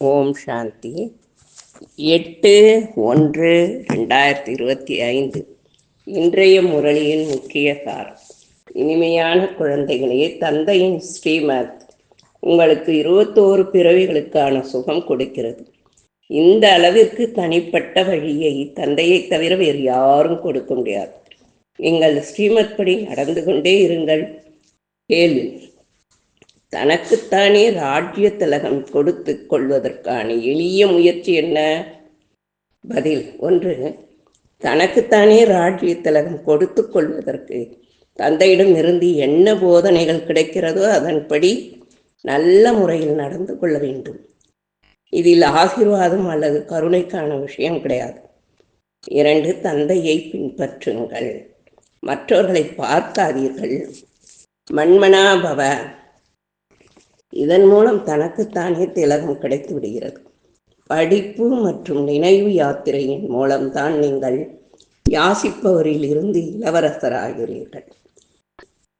ஓம் சாந்தி. எட்டு ஒன்று ரெண்டாயிரத்தி இருபத்தி ஐந்து. இன்றைய முரளியின் முக்கிய காரம். இனிமையான குழந்தைகளே தந்தையின் ஸ்ரீமத் உங்களுக்கு இருபத்தோரு பிறவிகளுக்கான சுகம் கொடுக்கிறது. இந்த அளவிற்கு தனிப்பட்ட வழியை தந்தையை தவிர வேறு யாரும் கொடுக்க முடியாது. நீங்கள் ஸ்ரீமத் படி நடந்து கொண்டே இருங்கள். கேள்வி. தனக்குத்தானே ராஜ்ய திலகம் கொடுத்து கொள்வதற்கான எளிய முயற்சி என்ன? பதில் ஒன்று தனக்குத்தானே ராஜ்ய திலகம் கொடுத்து கொள்வதற்கு தந்தையிடம் இருந்து என்ன போதனைகள் கிடைக்கிறதோ அதன்படி நல்ல முறையில் நடந்து கொள்ள வேண்டும். இதில் ஆசீர்வாதம் அல்லது கருணைக்கான விஷயம் கிடையாது. இரண்டு தந்தையை பின்பற்றுங்கள். மற்றவர்களை பார்க்காதீர்கள். மண்மனாபவ இதன் மூலம் தனக்குத்தானே திலகம் கிடைத்து விடுகிறது. படிப்பு மற்றும் நினைவு யாத்திரையின் மூலம்தான் நீங்கள் யாசிப்பவரில் இருந்து இளவரசராகிறீர்கள்.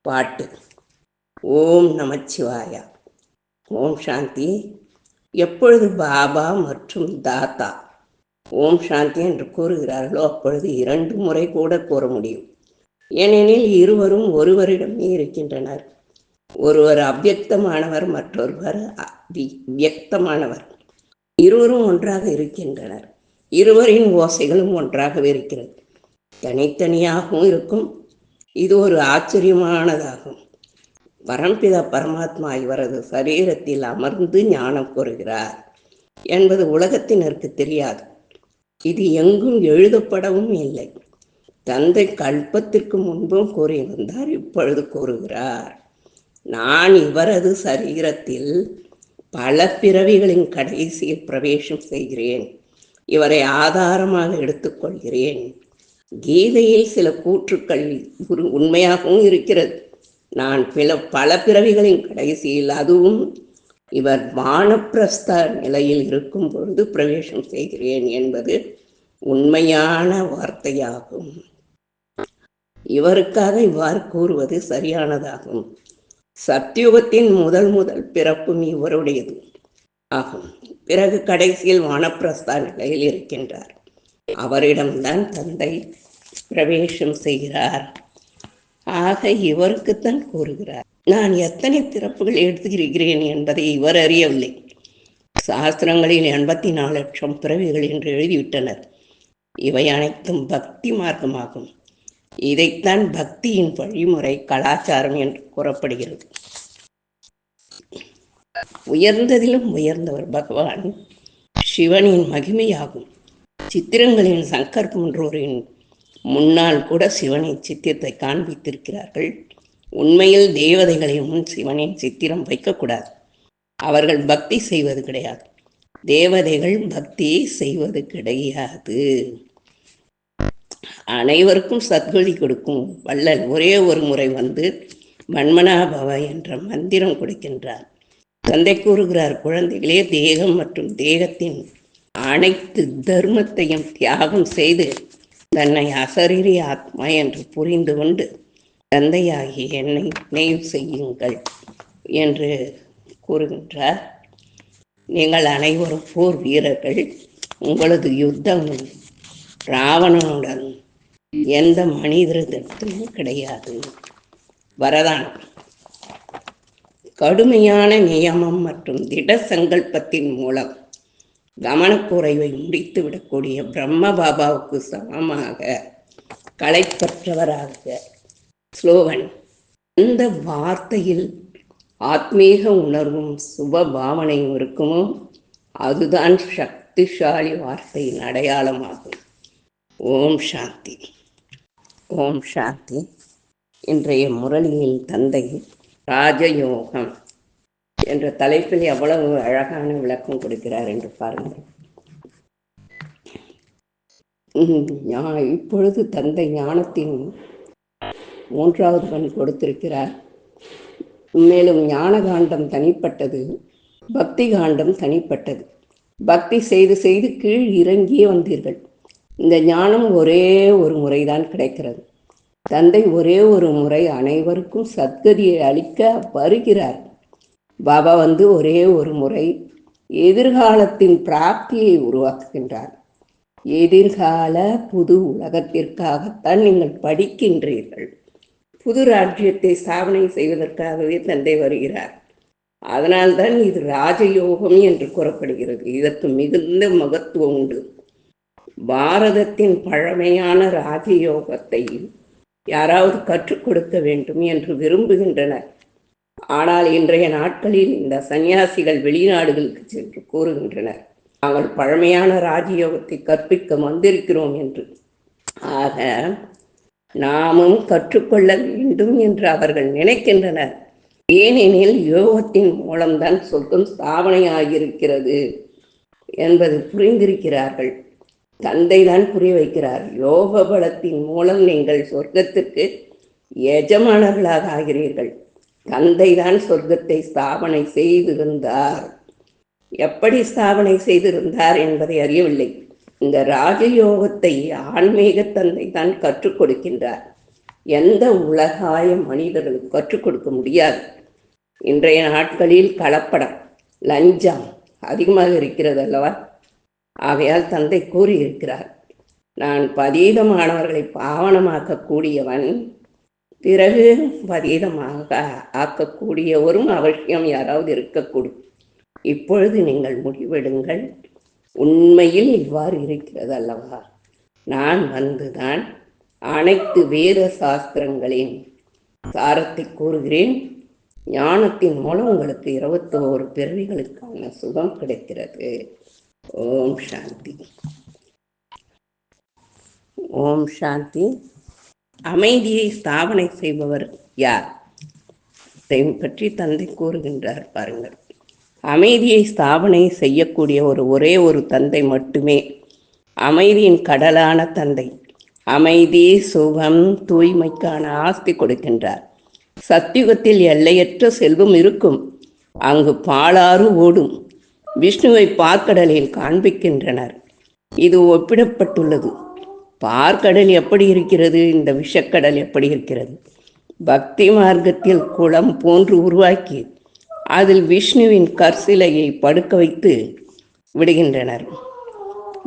பாட்டு. ஓம் நமச்சிவாயா. ஓம் சாந்தி. எப்பொழுது பாபா மற்றும் தாத்தா? ஓம் சாந்தி என்று கூறுகிறார்களோ அப்பொழுது இரண்டு முறை கூட கூற முடியும். ஏனெனில் இருவரும் ஒருவரிடமே இருக்கின்றனர். ஒருவர் அவ்வியக்தமானவர் மற்றொருவர் வியக்தமானவர் இருவரும் ஒன்றாக இருக்கின்றனர். இருவரின் ஓசைகளும் ஒன்றாகவே இருக்கிறது. தனித்தனியாகவும் இருக்கும். இது ஒரு ஆச்சரியமானதாகும். பரம்பிதா பரமாத்மா இவரது சரீரத்தில் அமர்ந்து ஞானம் கூறுகிறார் என்பது உலகத்தினருக்கு தெரியாது. இது எங்கும் எழுதப்படவும் இல்லை. தந்தை கல்பத்திற்கு முன்பும் கூறியிருந்தார் இப்பொழுது கூறுகிறார். நான் இவரது சரீரத்தில் பல பிறவிகளின் கடைசியில் பிரவேசம் செய்கிறேன். இவரை ஆதாரமாக எடுத்துக்கொள்கிறேன். கீதையில் சில கூற்றுக்கள் உண்மையாகவும் இருக்கிறது. நான் பில பல பிறவிகளின் கடைசியில் அதுவும் இவர் வானப்பிரஸ்த நிலையில் இருக்கும் பொழுது பிரவேசம் செய்கிறேன் என்பது உண்மையான வார்த்தையாகும். இவருக்காக இவ்வாறு கூறுவது சரியானதாகும். சத்தியுகத்தின் முதல் முதல் பிறப்பும் இவருடையது. ஆகும். பிறகு கடைசியில் வானப்பிரஸ்தா நிலையில் இருக்கின்றார். அவரிடம்தான் தந்தை பிரவேசம் செய்கிறார். ஆக இவருக்குத்தான் கூறுகிறார். நான் எத்தனை பிறப்புகள் எடுத்துக்கிறேன் என்பதை இவர் அறியவில்லை. சாஸ்திரங்களில் எண்பத்தி நாலு லட்சம் பிறவிகள் என்று எழுதிவிட்டனர். இவை அனைத்தும் பக்தி மார்க்கமாகும். இதைத்தான் பக்தியின் வழிமுறை கலாச்சாரம் என்று கூறப்படுகிறது. உயர்ந்ததிலும் உயர்ந்தவர் பகவான் சிவனின் மகிமையாகும். சித்திரங்களின் சங்கர் போன்றோரின் முன்னால் கூட சிவனின் சித்திரத்தை காண்பித்திருக்கிறார்கள். உண்மையில் தேவதைகளின் முன் சிவனின் சித்திரம் வைக்கக்கூடாது. அவர்கள் பக்தி செய்வது கிடையாது. தேவதைகள் பக்தியை செய்வது கிடையாது. அனைவருக்கும் சத்கதி கொடுக்கும் வள்ளல். ஒரே ஒரு முறை வந்து மன்மனாபவ என்ற மந்திரம் கொடுக்கின்றார். தந்தை கூறுகிறார் குழந்தைகளே தேகம் மற்றும் தேகத்தின் அனைத்து தர்மத்தையும் தியாகம் செய்து தன்னை அசரீரி ஆத்மா என்று புரிந்து கொண்டு தந்தையாகி என்னை நினைவு செய்யுங்கள் என்று கூறுகின்றார். நீங்கள் அனைவரும் போர் வீரர்கள். உங்களது யுத்தம் ராவணனுடன் எந்த மனிதரிடத்திலும் கிடையாது. வரதானம் கடுமையான நியமம் மற்றும் திட சங்கல்பத்தின் மூலம் கவனக்குறைவை முடித்துவிடக்கூடிய பிரம்ம பாபாவுக்கு சமமாக களைப்பற்றவராக ஸ்லோகன். எந்த வார்த்தையில் ஆத்மீக உணர்வும் சுப பாவனையும் இருக்குமோ அதுதான் சக்திசாலி வார்த்தையின் அடையாளமாகும். ஓம் சாந்தி. ஓம் சாந்தி. இன்றைய முரளியின் தந்தை ராஜயோகம் என்ற தலைப்பில் எவ்வளவு அழகான விளக்கம் கொடுக்கிறார் என்று பாருங்கள். இப்பொழுது தந்தை ஞானத்தின் மூன்றாவது கண் கொடுத்திருக்கிறார். மேலும் ஞான காண்டம் தனிப்பட்டது பக்தி காண்டம் தனிப்பட்டது. பக்தி செய்து செய்து கீழ் இறங்கியே வந்தீர்கள். இந்த ஞானம் ஒரே ஒரு முறைதான் கிடைக்கிறது. தந்தை ஒரே ஒரு முறை அனைவருக்கும் சத்கதியை அளிக்க வருகிறார். பாபா வந்து ஒரே ஒரு முறை எதிர்காலத்தின் பிராப்தியை உருவாக்குகின்றார். எதிர்கால புது உலகத்திற்காகத்தான் நீங்கள் படிக்கின்றீர்கள். புது ராஜ்யத்தை ஸ்தாபனை செய்வதற்காகவே தந்தை வருகிறார். அதனால்தான் இது ராஜயோகம் என்று கூறப்படுகிறது. இதற்கு மிகுந்த மகத்துவம் உண்டு. பாரதத்தின் பழமையான ராஜயோகத்தை யாராவது கற்றுக் கொடுக்க வேண்டும் என்று விரும்புகின்றனர். ஆனால் இன்றைய நாட்களில் இந்த சன்னியாசிகள் வெளிநாடுகளுக்கு சென்று கூறுகின்றனர். நாங்கள் பழமையான ராஜயோகத்தை கற்பிக்க வந்திருக்கிறோம் என்று. ஆக நாமும் கற்றுக்கொள்ள வேண்டும் என்று அவர்கள் நினைக்கின்றனர். ஏனெனில் யோகத்தின் மூலம்தான் சொர்க்கம் ஸ்தாபனையாகியிருக்கிறது என்பது புரிந்திருக்கிறார்கள். தந்தை தான் புரிய வைக்கிறார். யோக பலத்தின் மூலம் நீங்கள் சொர்க்கத்திற்கு எஜமானர்களாக ஆகிறீர்கள். தந்தை தான் சொர்க்கத்தை ஸ்தாபனை செய்திருந்தார். எப்படி ஸ்தாபனை செய்திருந்தார் என்பதை அறியவில்லை. இந்த ராஜயோகத்தை ஆன்மீக தந்தை தான் கற்றுக் கொடுக்கின்றார். எந்த உலகாய மனிதர்களுக்கு கற்றுக் கொடுக்க முடியாது. இன்றைய நாட்களில் கலப்படம் லஞ்சம் அதிகமாக இருக்கிறது அல்லவா ஆகையால் தந்தை கூறியிருக்கிறார் நான் பதீதமானவர்களை பாவனமாக்கக்கூடியவன் பிறகு பதீதமாக ஆக்கக்கூடியவரும் அவசியம் யாராவது இருக்கக்கூடும். இப்பொழுது நீங்கள் முடிவெடுங்கள். உண்மையில் இவ்வாறு இருக்கிறது அல்லவா? நான் வந்துதான் அனைத்து வேத சாஸ்திரங்களின் சாரத்தை கூறுகிறேன். ஞானத்தின் மூலம் உங்களுக்கு இருபத்தோரு பிறவிகளுக்கான சுகம் கிடைக்கிறது. ஓம் சாந்தி. ஓம் சாந்தி. அமைதியை ஸ்தாபனை செய்பவர் யார்? இதை பற்றி தந்தை கூறுகின்றார் பாருங்கள். அமைதியை ஸ்தாபனை செய்யக்கூடிய ஒரு ஒரே ஒரு தந்தை மட்டுமே அமைதியின் கடலான தந்தை. அமைதி சுகம் தூய்மைக்கான ஆஸ்தி கொடுக்கின்றார். சத்தியுகத்தில் எல்லையற்ற செல்வம் இருக்கும். அங்கு பாலாறு ஓடும். விஷ்ணுவை பார்க்கடலில் காண்பிக்கின்றனர். இது ஒப்பிடப்பட்டுள்ளது. பார்க்கடல் எப்படி இருக்கிறது? இந்த விஷக்கடல் எப்படி இருக்கிறது? பக்தி மார்க்கத்தில் குளம் போன்று உருவாக்கி அதில் விஷ்ணுவின் கற்சிலையை படுக்க வைத்து விடுகின்றனர்.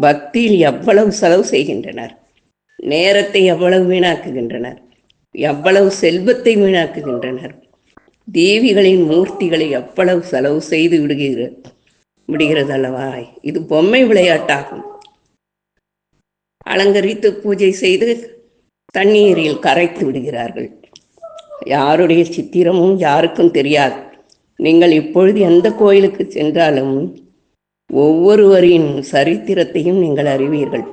பக்தியில் எவ்வளவு செலவு செய்கின்றனர்? நேரத்தை எவ்வளவு வீணாக்குகின்றனர்? எவ்வளவு செல்வத்தை வீணாக்குகின்றனர்? தேவிகளின் மூர்த்திகளை எவ்வளவு செலவு செய்து விடுகிறது? முடிகிறது அல்லவா இது பொம்மை விளையாட்டாகும். அலங்கரித்து பூஜை செய்து தண்ணீரில் கரைத்து விடுகிறார்கள். யாருடைய சித்திரமும் யாருக்கும் தெரியாது. நீங்கள் இப்பொழுது எந்த கோயிலுக்கு சென்றாலும் ஒவ்வொருவரின் சரித்திரத்தையும் நீங்கள் அறிவீர்கள்.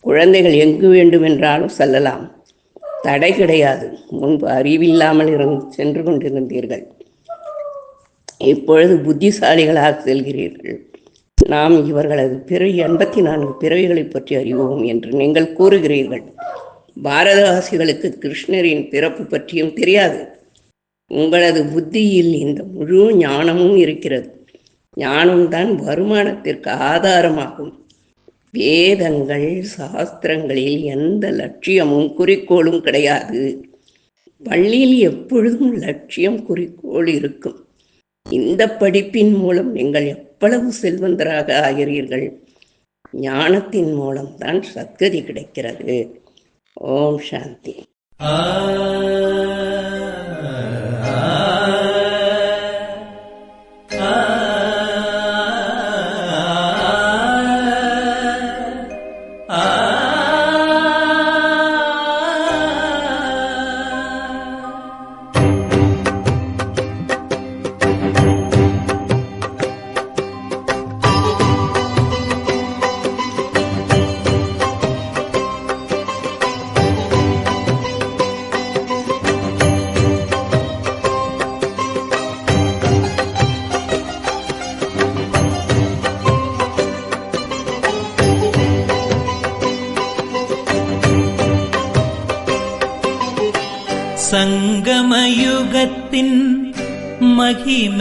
குழந்தைகள் எங்கு வேண்டுமென்றாலும் செல்லலாம். தடை கிடையாது. முன்பு அறிவில்லாமல் இருந்து சென்று கொண்டிருந்தீர்கள். இப்பொழுது புத்திசாலிகளாக செல்கிறீர்கள். நாம் இவர்களது பிறவி எண்பத்தி நான்கு பிறவிகளை பற்றி அறிவோம் என்று நீங்கள் கூறுகிறீர்கள். பாரதவாசிகளுக்கு கிருஷ்ணரின் பிறப்பு பற்றியும் தெரியாது. உங்களது புத்தியில் இந்த முழு ஞானமும் இருக்கிறது. ஞானம்தான் வருமானத்திற்கு ஆதாரமாகும். வேதங்கள் சாஸ்திரங்களில் எந்த லட்சியமும் குறிக்கோளும் கிடையாது. பள்ளியில் எப்பொழுதும் லட்சியம் குறிக்கோள் இருக்கும். இந்த படிப்பின் மூலம் நீங்கள் எவ்வளவு செல்வந்தராக ஆகிறீர்கள்? ஞானத்தின் மூலம்தான் சத்கதி கிடைக்கிறது. ஓம் சாந்தி. ஆ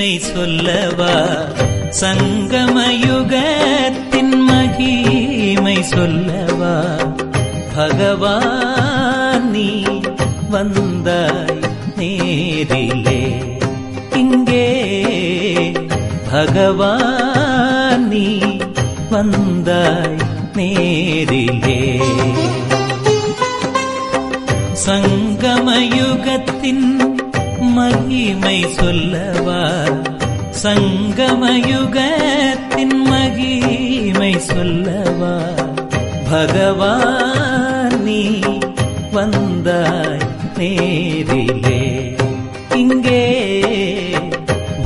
உண்மை சொல்லவா? சங்கமயுகத்தின் மகிமை சொல்லவா? பகவான் நீ வந்தாய் நேரிலே. இங்கே பகவான் நீ வந்தாய் நேரிலே. சங்கமயுகத்தின் மகிமை சொல்லவா? சங்கமயுகத்தின் மகிமை சொல்லவா? பகவான் நீ வந்தாய் நேரிலே. இங்கே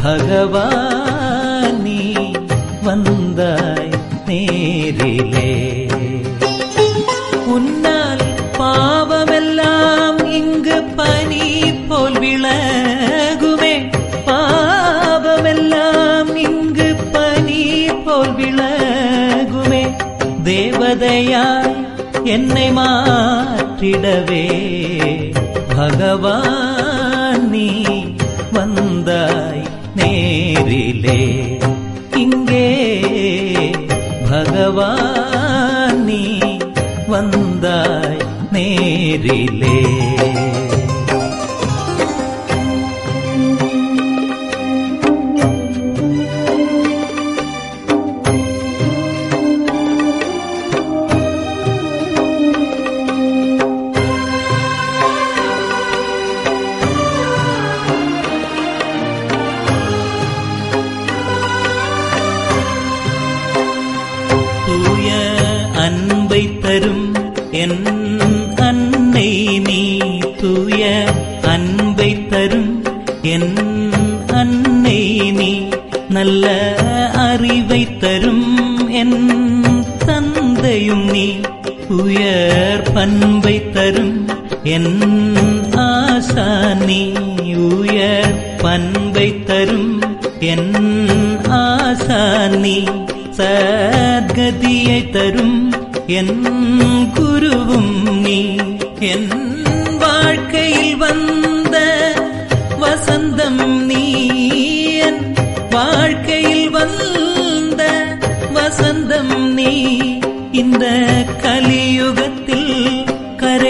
பகவான் நீ வந்தாய் நேரிலே. தேவதையாய் என்னை மாற்றிடவே. பகவான் நீ வந்தாய் நேரிலே. இங்கே பகவான் நீ வந்தாய் நேரிலே. பண்பை தரும் என் ஆசா நீ உயர் பண்பை தரும் என் ஆசா நீ சத்கதியை தரும் என் குருவும் நீ. என் வாழ்க்கையில் வந்த வசந்தம் நீ. என் வாழ்க்கையில் வந்த வசந்தம் நீ. இந்த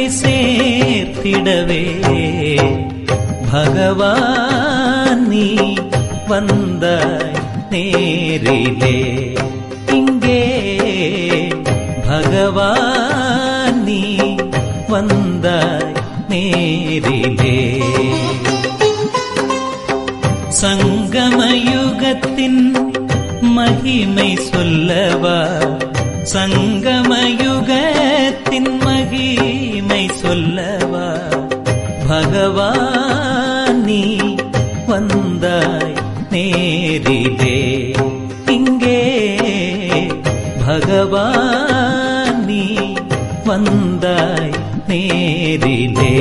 சேர்த்திடவே. பகவான் நீ வந்தாய் நேரிலே. இங்கே பகவான் நீ வந்தாய் நேரிலே. சங்கமயுகத்தின் மகிமை சொல்லவா? சங்க தேவா பகவானி வந்தாய் நேரிலே. இங்கே பகவானி வந்தாய் நேரிலே.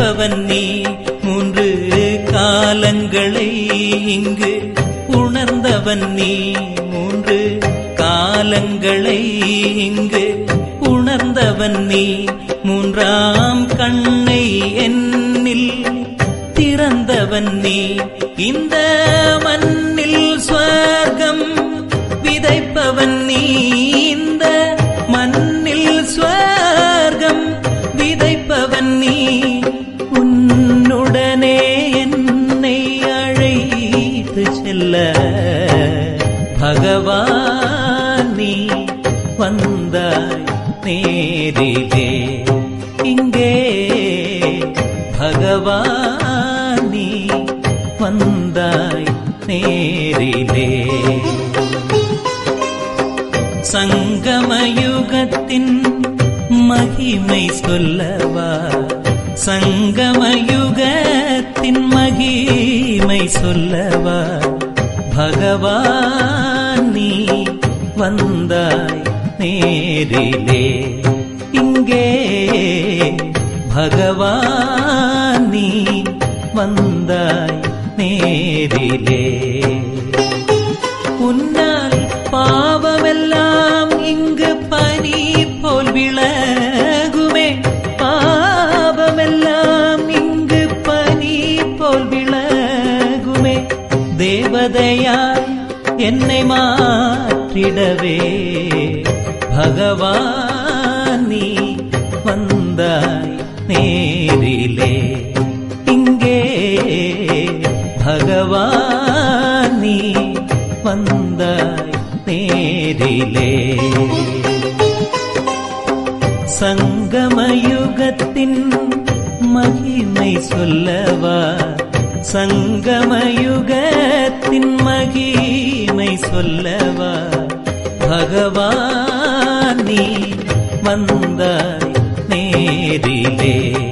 படைப்பவன் நீ. மூன்று காலங்களை இங்கு உணர்ந்தவன் நீ. மூன்று காலங்களை இங்கு உணர்ந்தவன் நீ. மூன்றாம் கண்ணை என்னில் திறந்தவன் நீ. இந்த மண்ணில் ஸ்வர்க்கம் விதைப்பவன் நீ. உன்னுடனே என்னை அழைத்து செல்ல. பகவான் நீ வந்தாய் நேரிலே இங்கே பகவான் நீ வந்தாய் நேரிலே சங்கமயுகத்தின் மகிமை சொல்லவா? சங்கமயுகத்தின் மகிமை சொல்லவா? பகவான் நீ வந்தாய் நேரிலே. இங்கே பகவான் நீ வந்தாய் நேரிலே. உன்னால் பாவமெல்லாம் இங்கு தேவதையாய் என்னை மாற்றிடவே. பகவான் நீ வந்தாய் நேரிலே. இங்கே பகவான் நீ வந்தாய் நேரிலே. சங்கமயுகத்தின் மகிமை சொல்லவா? சங்கமயுக சொல்லவா? பகவான் நீ வந்தாய் நேரிலே.